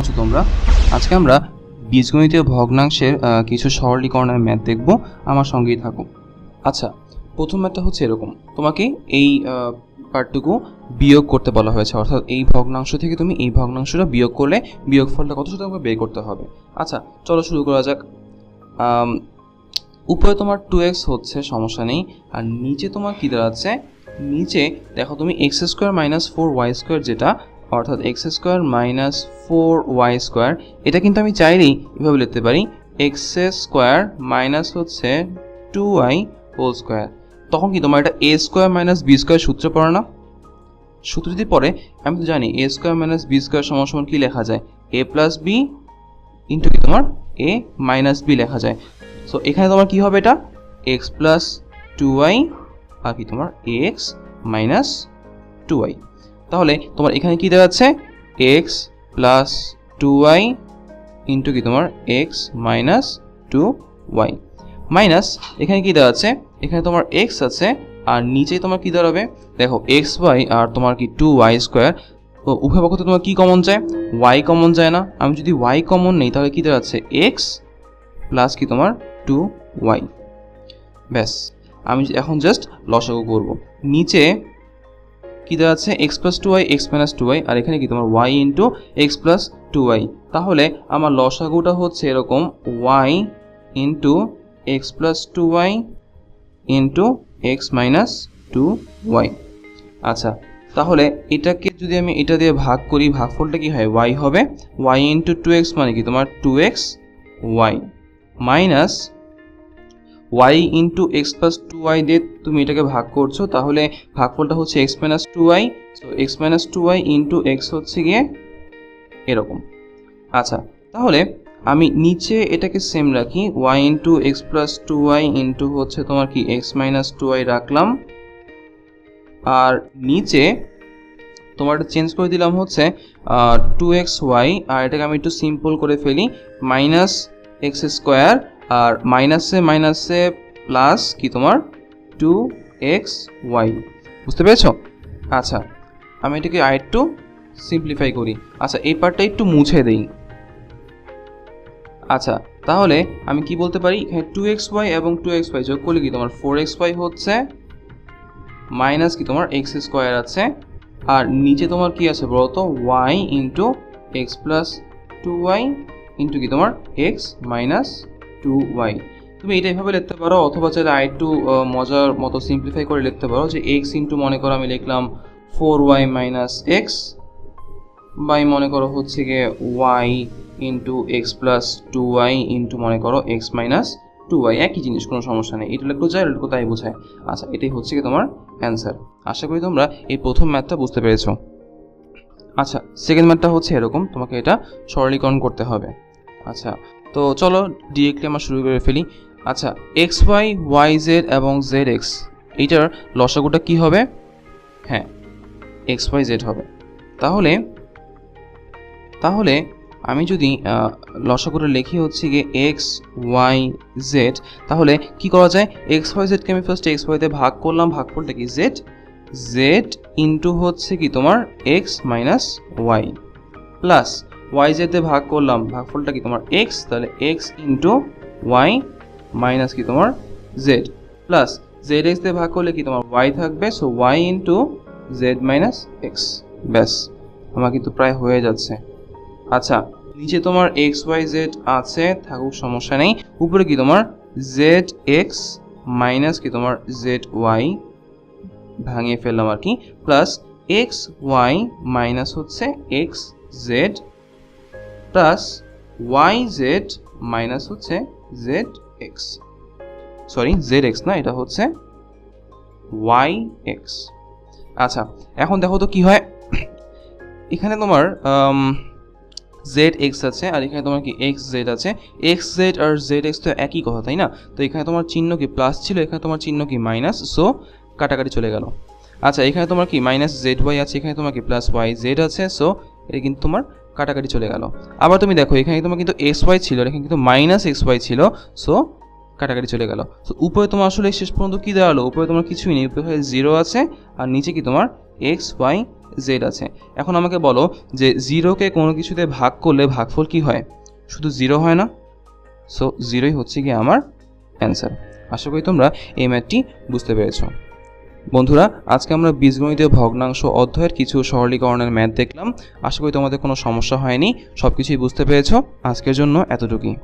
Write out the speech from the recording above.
আছো তোমরা? আজকে আমরা বীজগণিতীয় ভগ্নাংশের কিছু সরলীকরণের ম্যাথ দেখব। আমার সঙ্গেই থাকো। আচ্ছা প্রথম ম্যাথটা হচ্ছে এরকম। তোমাকে এই পার্টটুকু বিয়োগ করতে বলা হয়েছে। অর্থাৎ এই ভগ্নাংশ থেকে তুমি এই ভগ্নাংশটা বিয়োগ করলে বিয়োগফলটা কত সেটা তোমাকে বের করতে হবে? আচ্ছা চলো শুরু করা যাক। উপরে তোমার টু এক্স হচ্ছে, সমস্যা নেই। আর নিচে তোমার কী দাঁড়াচ্ছে নিচে দেখো তুমি x square minus four y square যেটা অর্থাৎ x square minus four y square. এটা কিন্তু আমি চাইলেই এভাবে লিখতে পারি। এক্স স্কোয়ার মাইনাস হচ্ছে টু ওয়াই হোল স্কোয়ার তখন কি তোমার এটা a square minus b square সূত্র পড়ে না? সূত্র যদি পড়ে, আমি তো জানি a square minus b square সমান কী লেখা যায়? এ প্লাস বি ইন্টু কি তোমার? এ মাইনাস বি লেখা যায়। সো এখানে তোমার কি হবে এটা? এক্স প্লাস টু ওয়াই আর কি তোমার? এক্স মাইনাস টু ওয়াই তাহলে তোমার এখানে কি দেওয়া আছে? X plus two y into কি তোমার? X minus two y minus এখানে কি দেওয়া আছে? এখানে তোমার এক্স আছে, আর নিচে তোমার কি দাঁড়াবে? দেখো এক্স ওয়াই আর তোমার কি টু ওয়াই স্কোয়ার উভয় পক্ষ তোমার কি কমন যায়? ওয়াই কমন যায় না। আমি যদি ওয়াই কমন নেই, তাহলে কি দাঁড়াচ্ছে এক্স প্লাস কি তোমার? টু ওয়াই ব্যাস, আমি এখন জাস্ট লসাগু করব। নিচে কি দেওয়া আছে? X plus two y x minus two y আর এখানে কি তোমার y into x plus two y তাহলে আমার লসাগুটা হচ্ছে এরকম y into x plus two y into x minus two y আচ্ছা তাহলে এটাকে যদি আমি এটা দিয়ে ভাগ করি, ভাগফলটা কি হয়? ওয়াই হবে। ওয়াই ইন্টু টু এক্স মানে কি? তোমার two x y minus y into x plus two y দিয়ে তুমি এটাকে ভাগ করছ, তাহলে ভাগফলটা হচ্ছে x minus two y so x minus two y into x হচ্ছে গিয়ে এরকম। আচ্ছা তাহলে আমি নিচে এটাকে সেম রাখি y into x plus two y into হচ্ছে তোমার কি এক্স মাইনাস টু ওয়াই রাখলাম। আর নিচে তোমার চেঞ্জ করে দিলাম হচ্ছে টু এক্স ওয়াই আর এটাকে আমি একটু সিম্পল করে ফেলি মাইনাস এক্স স্কোয়ার আর মাইনাসে মাইনাসে প্লাস কি তোমার? টু এক্স ওয়াই বুঝতে পেরেছ? আচ্ছা আমি এটাকে আর একটু সিম্পলিফাই করি। আচ্ছা এই পার্টটা একটু মুছে দেই। আচ্ছা তাহলে আমি কি বলতে পারি? এখানে টু এক্স ওয়াই এবং টু এক্স ওয়াই যোগ করলে কি তোমার ফোর এক্স ওয়াই হচ্ছে? মাইনাস কি তোমার এক্স স্কোয়ার আছে? আর নিচে তোমার কি আছে বলতো? Y into x plus two y into কি তোমার? এক্স মাইনাস টু ওয়াই তুমি এটা এভাবে লিখতে পারো অথবা চাইলে একটু আহ, মজার মতো সিম্পলিফাই করে লিখতে পারো যে এক্স ইন্টু মনে করো আমি লিখলাম four y minus x by মনে করো হচ্ছে গিয়ে y into x plus two y into মনে করো এক্স মাইনাস টু ওয়াই একই জিনিস কোনো সমস্যা নেই। এটা লিখতে যায় এটা তাই বোঝায়। আচ্ছা এটাই হচ্ছে কি তোমার অ্যান্সার আশা করি তোমরা এই প্রথম ম্যাথটা বুঝতে পেরেছ। আচ্ছা সেকেন্ড ম্যাথটা হচ্ছে এরকম তোমাকে এটা সরলীকরণ করতে হবে। আচ্ছা তো চলো ডিরেক্টলি আমরা শুরু করে ফেলি। আচ্ছা এক্স ওয়াই ওয়াই জেড এবং জেড এক্স এইটার লসাগুটা কি হবে? হ্যাঁ এক্স ওয়াই জেড হবে। তাহলে তাহলে আমি যদি লসাগুটা লিখি হচ্ছে গিয়ে এক্স ওয়াই জেড তাহলে কি করা যায়? এক্স ওয়াই জেডকে আমি ফার্স্ট এক্স ওয়াইতে ভাগ করলাম। ভাগফলটা কি? জেড জেড ইন্টু হচ্ছে কি তোমার x minus y plus y জেডে ভাগ করলাম, ভাগফলটা কি তোমার এক্স তাহলে এক্স ইন্টু ওয়াই মাইনাস কি তোমার জেড প্লাস জেড এক্স দিয়ে ভাগ করলে কি তোমার ওয়াই থাকবে? So y into z minus x ব্যাস, আমার কিন্তু প্রায় হয়ে যাচ্ছে। আচ্ছা নিচে তোমার এক্স ওয়াই জেড আছে, থাকুক সমস্যা নেই। উপরে কি তোমার জেড এক্স মাইনাস কি তোমার জেড ওয়াই ভাঙিয়ে ফেললাম আর কি। প্লাস এক্স ওয়াই মাইনাস হচ্ছে x z plus y z minus হচ্ছে z x sorry z x না, এটা হচ্ছে ওয়াই এক্স আচ্ছা এখন দেখো তো কি হয়। এখানে তোমার জেড এক্স আছে, আর এখানে তোমার কি এক্স জেড আছে। এক্স জেড আর জেড এক্স তো একই কথা, তাই না? তো এখানে তোমার চিহ্ন কি প্লাস ছিল, এখানে তোমার চিহ্ন কি মাইনাস সো কাটাকাটি চলে গেল। আচ্ছা এখানে তোমার কি মাইনাস জেড ওয়াই আছে, এখানে তোমার কি প্লাস ওয়াই জেড আছে সো এটা কিন্তু তোমার কাটাকাটি চলে গেল। আবার তুমি দেখো, এখানে তোমার কিন্তু এক্স ওয়াই ছিল, এখানে কিন্তু মাইনাস এক্স ওয়াই ছিল সো কাটাকাটি চলে গেল। তো উপরে তোমার আসলে শেষ পর্যন্ত কি দাঁড়াল? উপরে তোমার কিছুই নেই, উপরে জিরো আছে, আর নিচে কি তোমার এক্স ওয়াই জেড আছে। এখন আমাকে বলো যে জিরোকে কোনো কিছুতে ভাগ করলে ভাগফল কি হয়? শুধু জিরো হয় না। সো জিরোই হচ্ছে কি আমার অ্যান্সার আশা করি তোমরা এই ম্যাথটি বুঝতে পেরেছ। বন্ধুরা, আজকে আমরা বীজগণিতের ভগ্নাংশ অধ্যায়ের কিছু সরলীকরণের ম্যাথ দেখলাম। আশা করি তোমাদের কোনো সমস্যা হয়নি সব কিছুই বুঝতে পেরেছ। আজকের জন্য এতটুকুই।